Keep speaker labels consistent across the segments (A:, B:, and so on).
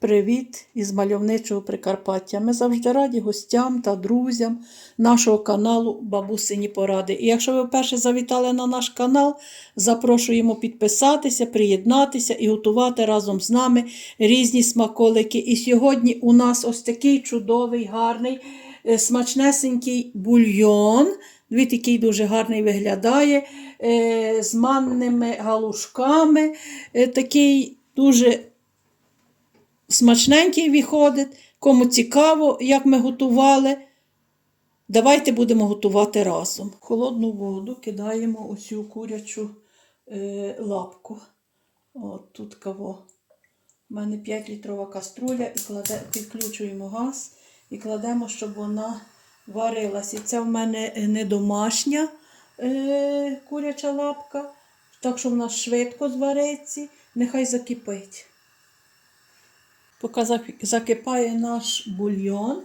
A: Привіт із мальовничого Прикарпаття. Ми завжди раді гостям та друзям нашого каналу Бабусині Поради. І якщо ви вперше завітали на наш канал, запрошуємо підписатися, приєднатися і готувати разом з нами різні смаколики. І сьогодні у нас ось такий чудовий, гарний, е, смачнесенький бульйон. Він такий дуже гарний виглядає, е, з манними галушками. е, Такий дуже смачненький виходить. Кому цікаво, як ми готували, давайте будемо готувати разом. Холодну воду кидаємо ось цю курячу е, лапку. От тут каво. У мене 5 літрова каструля і кладе, підключуємо газ і кладемо, щоб вона варилась. І це в мене не домашня е, куряча лапка, так що вона швидко звариться, нехай закипить. Поки закипає наш бульйон,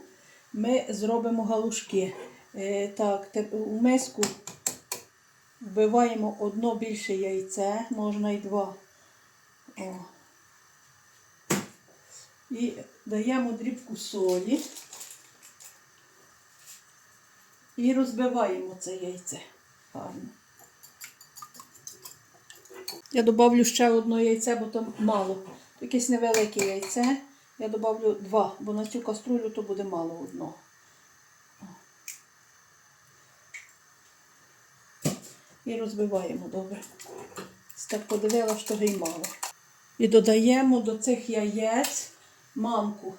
A: ми зробимо галушки. Е, так, у миску вбиваємо одно більше яйце, можна і два. О. І даємо дрібку солі і розбиваємо це яйце гарно. Я додавлю ще одне яйце, бо там мало. Якесь невелике яйце. Я додавлю два, бо на цю каструлю то буде мало одного. І розбиваємо добре. Так подивила, що гей мало. І додаємо до цих яєць манку.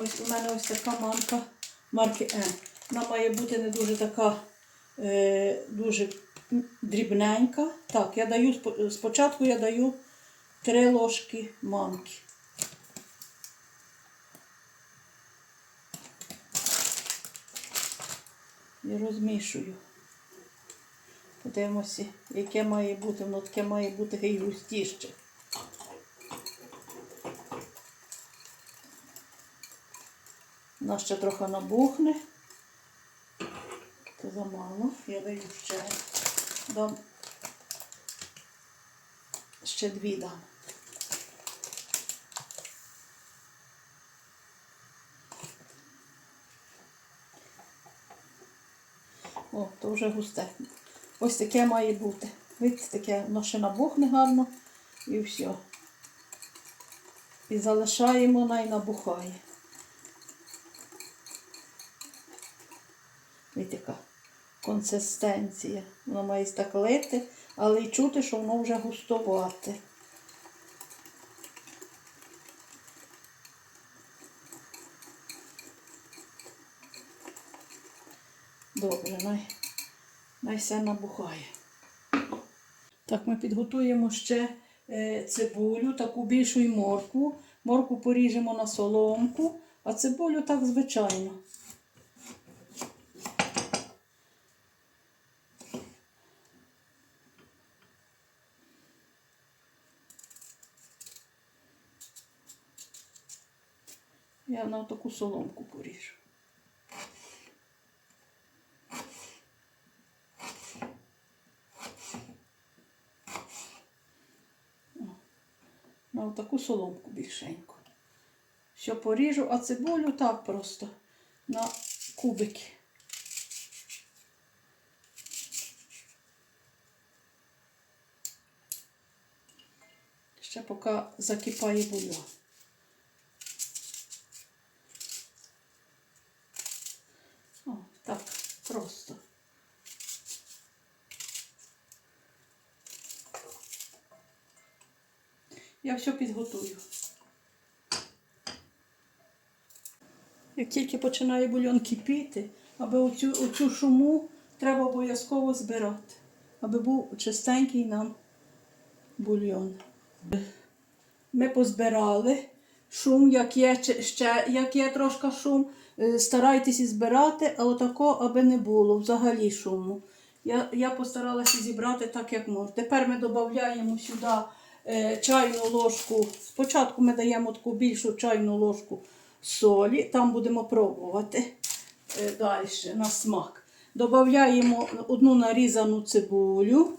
A: Ось у мене ось така манка марки М. Вона має бути не дуже така е, дуже дрібненька. Так, я даю спочатку я даю 3 ложки манки. І розмішую. Подивимося, яке має бути, воно таке має бути гей густіще. Воно ще трохи набухне. Це замало. Я даю ще. Дам ще дві дам. О, то вже густе. Ось таке має бути. Видите, таке воно ще набухне гарно і все. І залишаємо, най набухає. Видите, яка консистенція. Воно має так лити, але й чути, що воно вже густовате. Добре, най, най все набухає. Так, ми підготуємо ще е, цибулю, таку більшу і моркву. Моркву поріжемо на соломку, а цибулю так звичайно. Я на таку соломку поріжу. На таку соломку більшеньку. Що поріжу, а цибулю так просто на кубики. Ще поки закипає бульйон. О, так, просто. Я все підготую. Як тільки починає бульйон кипіти, аби оцю, оцю шуму треба обов'язково збирати, аби був чистенький нам бульйон. Ми позбирали шум, як є ще, як є трошки шум, е, старайтеся збирати, а отако, аби не було взагалі шуму. Я, я постаралася зібрати так, як можна. Тепер ми додаємо сюди чайну ложку. Спочатку ми даємо таку більшу чайну ложку солі, там будемо пробувати е, далі на смак. Додаємо одну нарізану цибулю,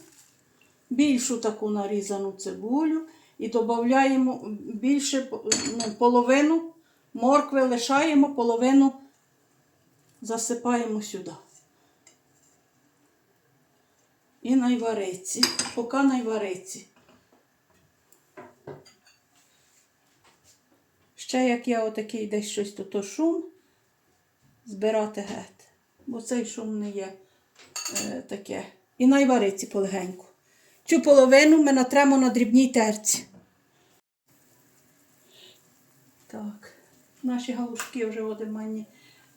A: більшу таку нарізану цибулю і додаємо більше ну, половину моркви лишаємо, половину засипаємо сюди. І найвариці, поки найвариці. Ще як я отакий десь щось тут то шум, збирати геть. Бо цей шум не є е, таке. І найвариці полегеньку. Цю половину ми натремо на дрібній терці. Так, наші галушки вже одимані,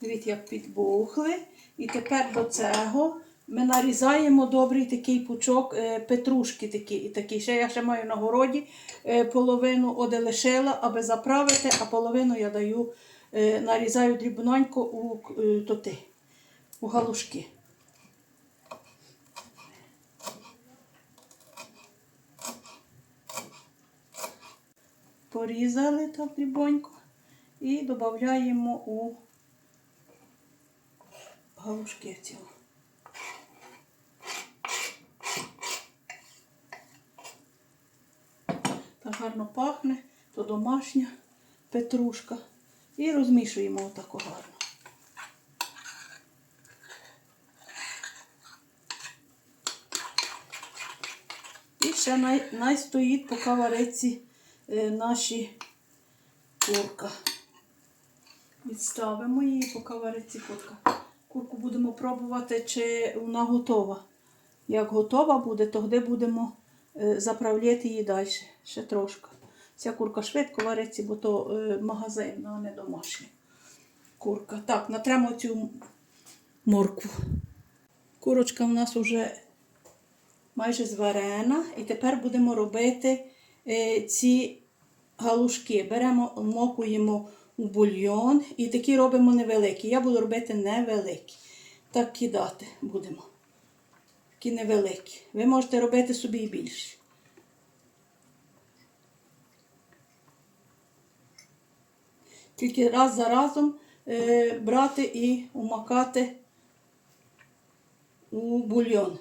A: дивіться, як підбухли. І тепер до цього ми нарізаємо добрий такий пучок е, петрушки. Такі, і такі. Ще я ще маю на городі е, половину оде аби заправити, а половину я даю, е, нарізаю дрібненько у тоти, у галушки. Порізали так дрібонько і додаємо у галушки ці. Гарно пахне, то домашня петрушка. І розмішуємо отако гарно. І ще най, най стоїть, поки вариться е, наші курка. Відставимо її, поки вариться курка. Курку будемо пробувати, чи вона готова. Як готова буде, тоді будемо е, заправляти її далі. Ще трошки. Ця курка швидко вариться, бо то е, магазин, а не домашня курка. Так, натремо цю моркву. Курочка в нас вже майже зварена. І тепер будемо робити е, ці галушки. Беремо, мокуємо у бульйон і такі робимо невеликі. Я буду робити невеликі. Так кидати будемо. Такі невеликі. Ви можете робити собі і більші. Тільки раз за разом е, брати і умакати у бульйон.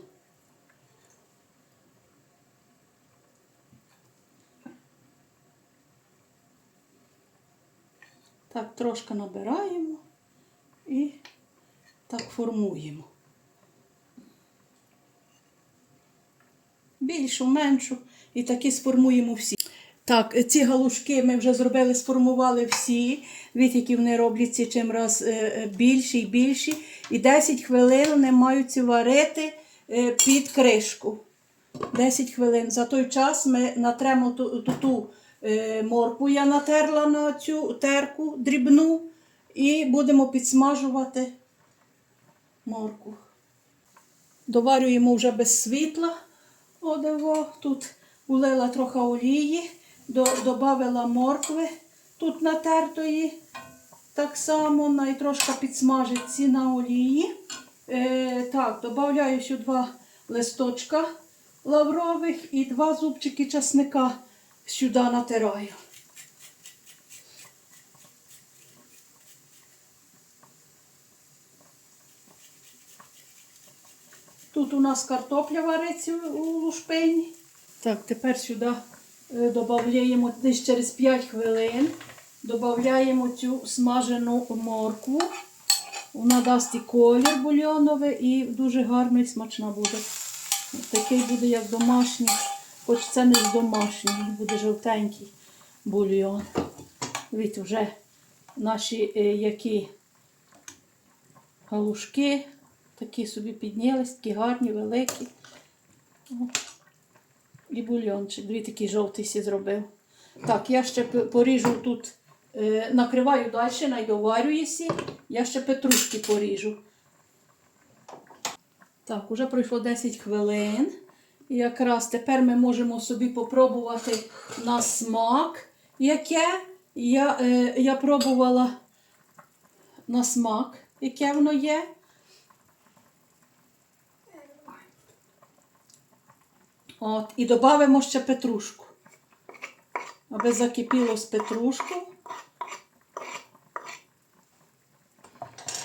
A: Так, трошки набираємо і так формуємо. Більшу, меншу і таки сформуємо всі. Так, ці галушки ми вже зробили, сформували всі. Від які вони робляться чим раз е, е, більші і більші. І 10 хвилин вони мають варити е, під кришку. 10 хвилин. За той час ми натремо ту, ту, ту морку, я натерла на цю терку дрібну, і будемо підсмажувати морку. Доварюємо вже без світла. Одево. Тут улила трохи олії, до, додавила моркви тут натертої. Так само най трошки підсмажиться на олії. Е, так, додаю сюди два листочка лаврових і два зубчики часника сюди натираю. Тут у нас картопля вариться у лушпині. Так, тепер сюди е, додаємо десь через 5 хвилин. Додаємо цю смажену моркву. Вона дасть і колір бульйоновий і дуже гарно і смачна буде. Такий буде, як домашній, хоч це не з домашній, буде жовтенький бульйон. Від вже наші е, які галушки такі собі піднялись, такі гарні, великі. І бульйончик. Дві такі жовтий сі зробив. Так, я ще поріжу тут, е, накриваю далі, найдоварююся. Я ще петрушки поріжу. Так, уже пройшло 10 хвилин. І якраз тепер ми можемо собі попробувати на смак, яке я, е, я пробувала на смак, яке воно є. От, і додамо ще петрушку. Аби закипіло з петрушку.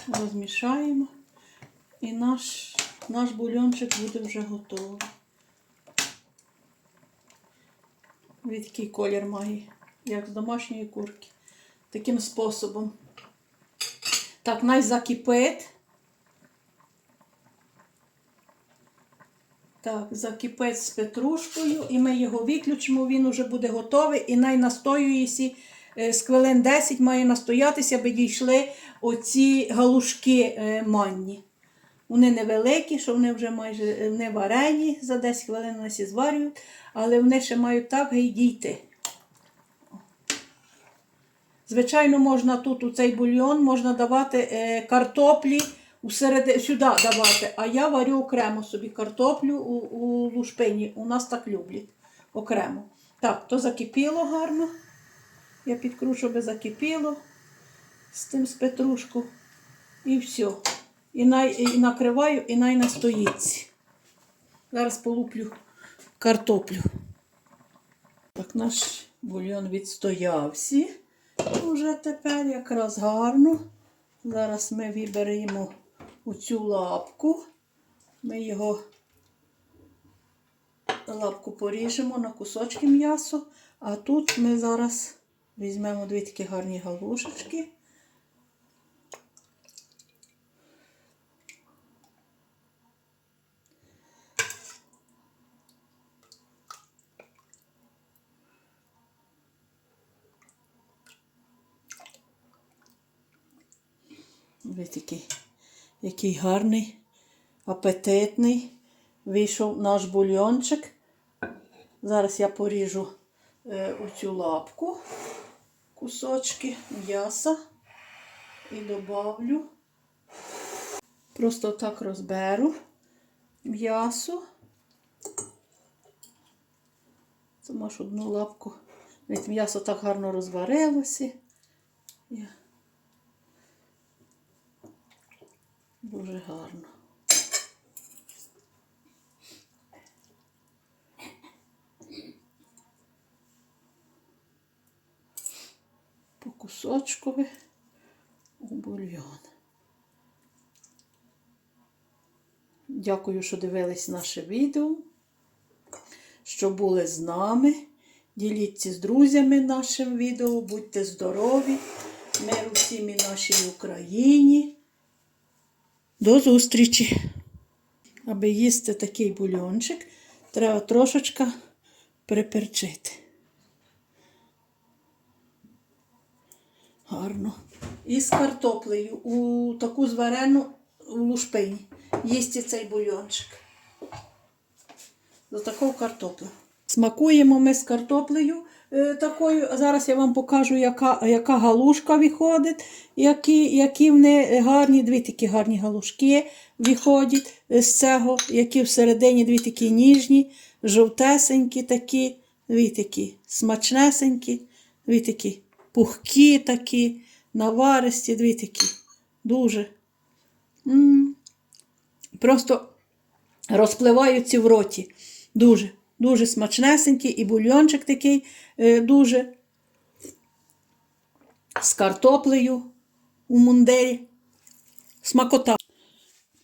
A: Розмішаємо. І наш, наш бульончик буде вже готовий. Від який колір має, як з домашньої курки. Таким способом. Так, най закипить. Так, закипить з петрушкою, і ми його виключимо, він уже буде готовий. І найнастоюється е, з хвилин 10 має настоятися, аби дійшли оці галушки е, манні. Вони невеликі, що вони вже майже е, не варені, за 10 хвилин вони всі зварюють, але вони ще мають так і дійти. Звичайно, можна тут у цей бульйон можна давати картоплі усереди, сюди давати, а я варю окремо собі картоплю у, у лушпині. У нас так люблять окремо. Так, то закипіло гарно. Я підкручу, щоб закипіло з тим з петрушку. І все. І, най, і накриваю, і най настоїться. Зараз полуплю картоплю. Так, наш бульйон відстоявся. Уже тепер якраз гарно. Зараз ми виберемо оцю лапку. Ми його лапку поріжемо на кусочки м'ясо. А тут ми зараз візьмемо дві такі гарні галушечки. Ось такий, який гарний, апетитний. Вийшов наш бульйончик. Зараз я поріжу е, оцю лапку, кусочки м'яса і добавлю. Просто так розберу м'ясо. Це можеш одну лапку. М'ясо так гарно розварилося. Я Дуже гарно. По кусочкові у бульйон. Дякую, що дивились наше відео, що були з нами. Діліться з друзями нашим відео, будьте здорові, миру всім і нашій Україні. До зустрічі. Аби їсти такий бульончик, треба трошечка приперчити. Гарно. І з картоплею у таку зварену у лушпині. Їсти цей бульончик. До такого картоплю. Смакуємо ми з картоплею е, такою. Зараз я вам покажу, яка, яка галушка виходить, які, які вони гарні, дві такі гарні галушки виходять з цього, які всередині дві такі ніжні, жовтесенькі такі, дві такі смачнесенькі, дві такі пухкі такі, наваристі, дві такі. Дуже. М. Просто розпливаються в роті. Дуже, дуже смачнесенький і бульйончик такий е, дуже з картоплею у мундирі. Смакота.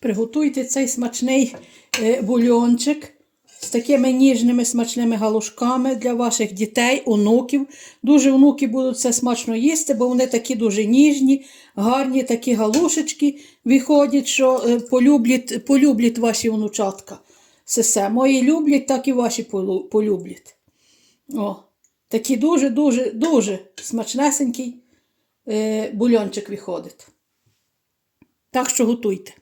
A: Приготуйте цей смачний е, бульйончик з такими ніжними смачними галушками для ваших дітей, онуків. Дуже онуки будуть це смачно їсти, бо вони такі дуже ніжні, гарні такі галушечки виходять, що е, полюблять, полюблять ваші онучатка. Сесе. Мої люблять, так і ваші полюблять. О, такий дуже-дуже дуже смачнесенький е, бульончик виходить. Так що готуйте.